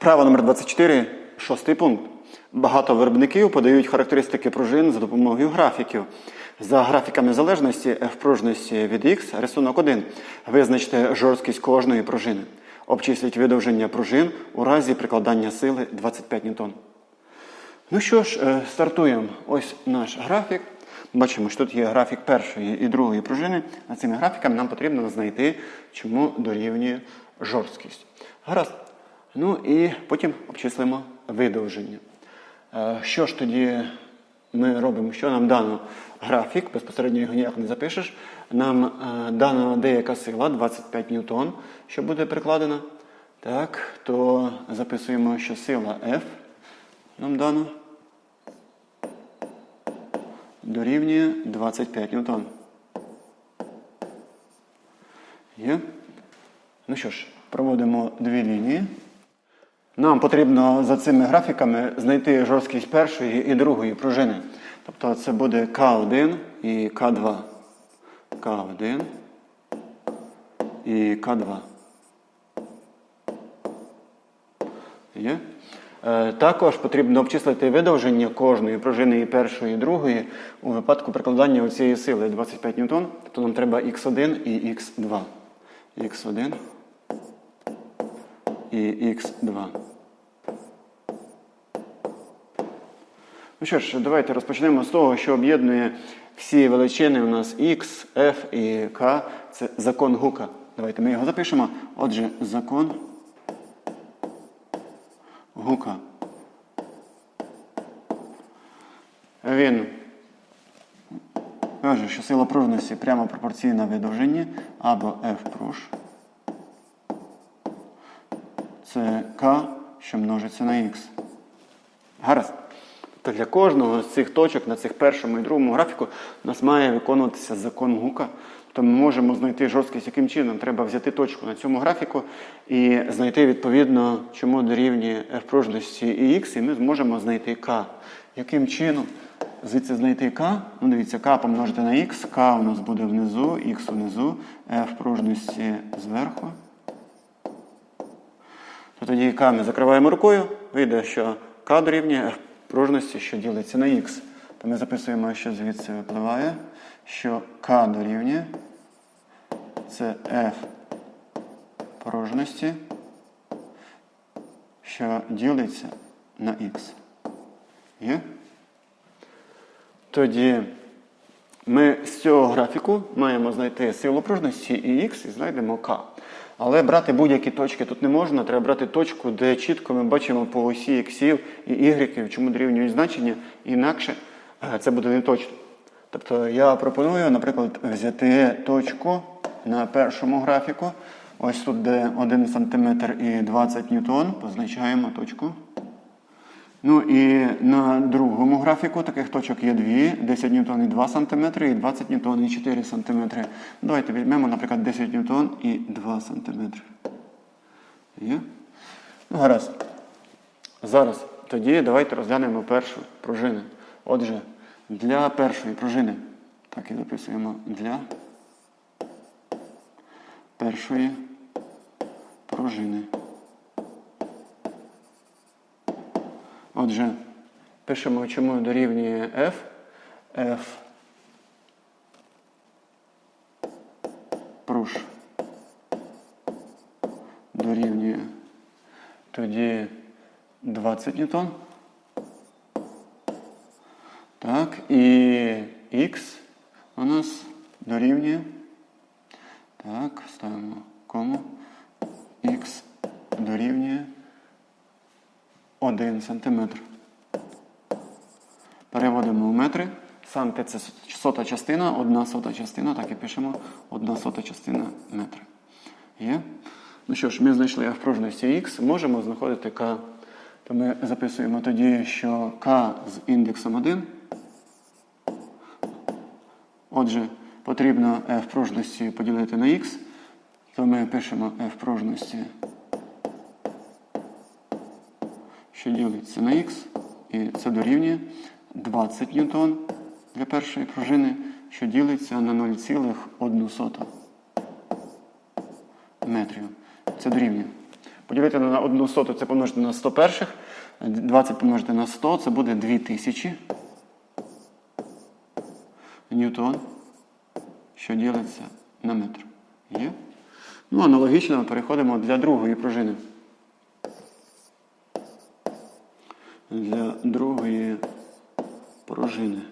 Вправа номер 24, шостий пункт. Багато виробників подають характеристики пружин за допомогою графіків. За графіками залежності F пружності від X, рисунок 1. Визначте жорсткість кожної пружини. Обчисліть видовження пружин у разі прикладання сили 25 ньютон. Ну що ж, е, стартуємо. Ось наш графік. Бачимо, що тут є графік першої і другої пружини. А цими графіками нам потрібно знайти, чому дорівнює жорсткість. Гаразд. Ну і потім обчислимо видовження. Е, Що ж тоді ми робимо? Що нам дано графік? Безпосередньо його ніяк не запишеш. Нам е, дана деяка сила 25 ньютон, що буде прикладена. Так, то записуємо, що сила F нам дано дорівнює 25 ньютон. Є? Ну що ж, проводимо дві лінії. Нам потрібно за цими графіками знайти жорсткість першої і другої пружини. Тобто це буде К1 і К2. К1 і К2. Є? Е, Також потрібно обчислити видовження кожної пружини і першої, і другої у випадку прикладання цієї сили 25 ньютон. Тобто нам треба х1 і х2. х1 і х2. Ну що ж, давайте розпочнемо з того, що об'єднує всі величини у нас x, f і k. Це закон Гука. Давайте ми його запишемо. Отже, закон Гука. Він каже, що сила пружності прямо пропорційна видовженні або F пруж. Це К, що множиться на Х. Гаразд. То для кожного з цих точок на цих першому і другому графіку у нас має виконуватися закон Гука. То ми можемо знайти жорсткість, яким чином треба взяти точку на цьому графіку і знайти відповідно, чому дорівнює f пружності і х, і ми зможемо знайти k. Яким чином звідси знайти k? Ну, дивіться, k помножити на x, k у нас буде внизу, x внизу, f пружності зверху. То тоді k ми закриваємо рукою, вийде, що k дорівнює пружності, що ділиться на х. То ми записуємо, що звідси випливає, що k дорівнює це f пружності, що ділиться на х. Є? Тоді ми з цього графіку маємо знайти силу пружності і х і знайдемо k. Але брати будь-які точки тут не можна. Треба брати точку, де чітко ми бачимо по осі іксів і ігреків, чому дорівнюють значення, інакше е, це буде не точно. Тобто я пропоную, наприклад, взяти точку на першому графіку. Ось тут, де 1 см і 20 ньютон, позначаємо точку. Ну і на другому графіку таких точок є дві: 10 ньютон і 2 см, і 20 ньютон і 4 см. Давайте візьмемо, наприклад, 10 ньютон і 2 см. Є? Ну, гаразд. Зараз тоді давайте розглянемо першу пружину. Отже, для першої пружини. Так і записуємо для першої пружини. Отже, пишемо, чому дорівнює F. F пруш дорівнює тоді 20 ньютон. Так, і Х у нас дорівнює. Так, ставимо кому. Х дорівнює 1 см. Переводимо в метри. Санти це сота частина, одна сота частина, так і пишемо одна сота частина метра. Є? Ну що ж, ми знайшли f пружності х, можемо знаходити k. То ми записуємо тоді, що k з індексом 1. Отже, потрібно f пружності поділити на х, то ми пишемо f пружності, що ділиться на х, і це дорівнює 20 ньютон для першої пружини, що ділиться на 0,1 метрів. Це дорівнює. Поділити на одну соту це помножити на 100 перших. 20 помножити на 100 це буде 2000 ньютон, що ділиться на метр. Є? Ну, аналогічно переходимо для другої пружини. Для другої пружини.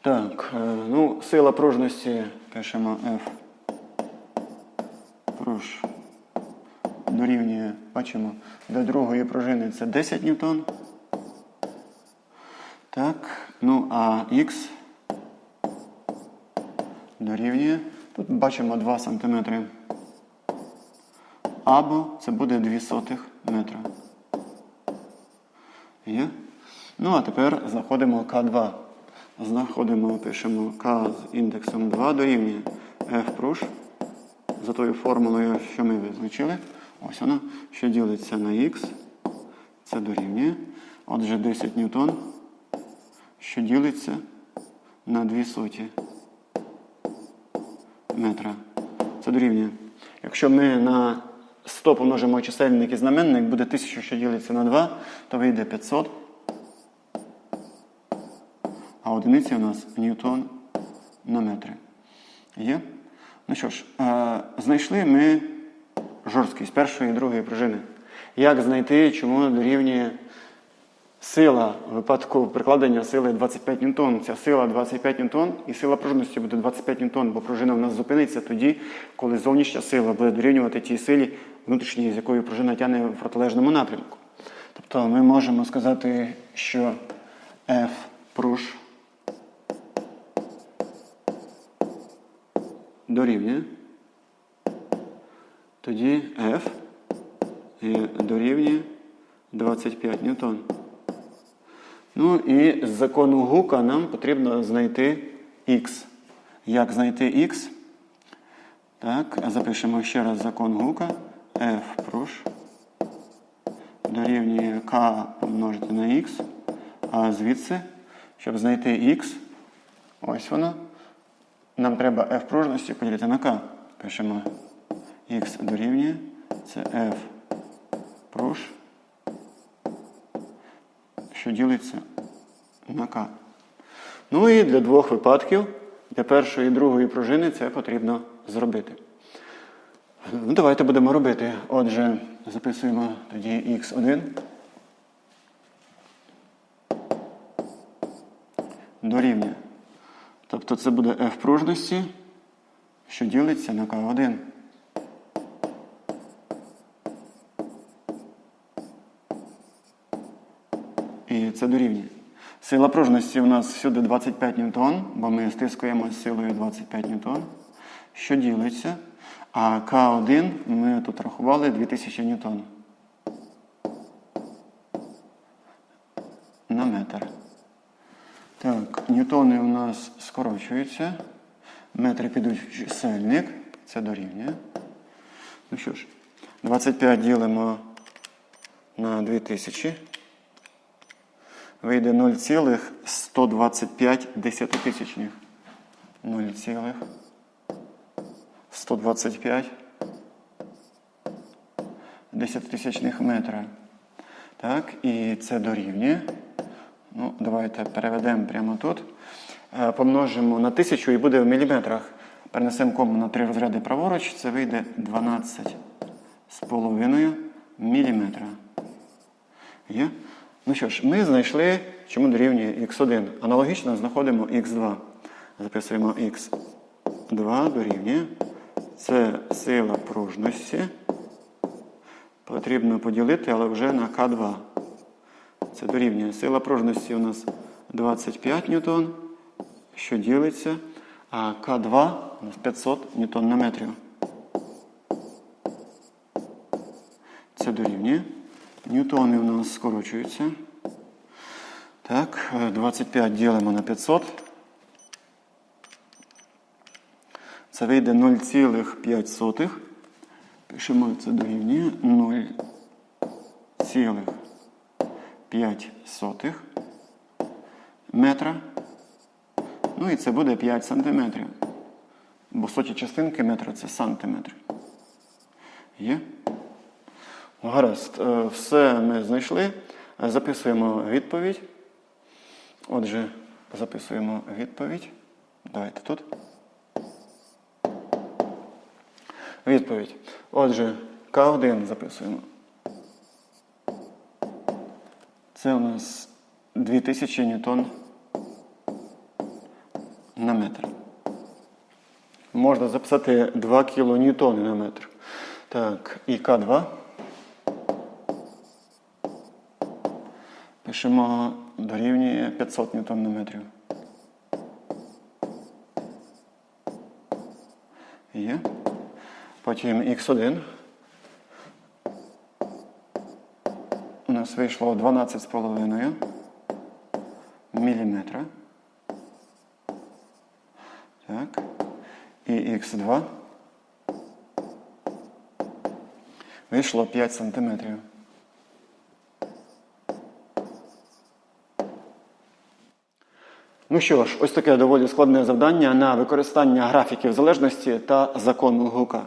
Так, е, ну, сила пружності пишемо F. Пруж дорівнює, бачимо, для другої пружини це 10 ньютон. Так, ну а Х дорівнює. Тут бачимо 2 см. Або це буде 2 сотих метра. Є? Ну, а тепер знаходимо К2. Знаходимо, пишемо К з індексом 2 дорівнює F пруш. За тою формулою, що ми визначили. Ось вона, що ділиться на Х. Це дорівнює. Отже, 10 ньютон, що ділиться на 2 соті метра. Це дорівнює. Якщо ми на 100 помножимо чисельник і знаменник, буде 1000, що ділиться на 2, то вийде 500. А одиниця у нас ньютон на метри. Є? Ну що ж, е, знайшли ми жорсткість першої і другої пружини. Як знайти, чому дорівнює сила в випадку прикладення сили 25 ньютон? Ця сила 25 ньютон і сила пружності буде 25 ньютон, бо пружина в нас зупиниться тоді, коли зовнішня сила буде дорівнювати тій силі внутрішньої, з якою пружина тягне в протилежному напрямку. Тобто ми можемо сказати, що F пруж дорівнює. Тоді F дорівнює 25 ньютон. Ну і з закону Гука нам потрібно знайти Х. Як знайти Х? Так, запишемо ще раз закон Гука. F пруш дорівнює К помножити на Х. А звідси, щоб знайти Х, ось воно. Нам треба F пружності поділити на К. Пишемо Х дорівнює. Це F пруж, що ділиться на К. Ну і для двох випадків, для першої і другої пружини це потрібно зробити. Ну, Давайте будемо робити. Отже, записуємо тоді Х1. Дорівнює. Тобто це буде F пружності, що ділиться на К1. І це дорівнює. Сила пружності у нас всюди 25 ньютон, бо ми стискуємо силою 25 ньютон, що ділиться. А К1 ми тут рахували 2000 ньютон на метр. Так, ньютони у нас скорочуються. Метри підуть в чисельник. Це дорівнює. Ну що ж, 25 ділимо на 2000. Вийде 0,125 десятитисячних. 0,125 десятитисячних метра. Так, і це дорівнює. Ну, давайте переведемо прямо тут. Е, Помножимо на 1000 і буде в міліметрах. Перенесемо кому на три розряди праворуч, це вийде 12,5 міліметра. Є? Ну що ж, ми знайшли, чому дорівнює х1. Аналогічно знаходимо х2. Записуємо х2 дорівнює. Це сила пружності. Потрібно поділити, але вже на К2. Це дорівнює. Сила пружності у нас 25 ньютон, що ділиться, а К2 у нас 500 ньютон на метрів. Це дорівнює. Ньютони у нас скорочуються. Так, 25 ділимо на 500. Це вийде 0,5. Пишемо це дорівнює 0,5 метра. Ну і це буде 5 сантиметрів. Бо соті частинки метра це сантиметри. Є? Гаразд. Е, Все ми знайшли. Записуємо відповідь. Отже, записуємо відповідь. Давайте тут. Відповідь. Отже, К1 записуємо. Це у нас 2000 ньютон на метр. Можна записати 2 кілоньютони на метр. Так, і К2. Пишемо дорівнює 500 ньютон на метрів. Є. Потім Х1. У нас вийшло 12,5 міліметра. Так. І Х2. Вийшло 5 сантиметрів. Ну що ж, ось таке доволі складне завдання на використання графіків залежності та закону Гука.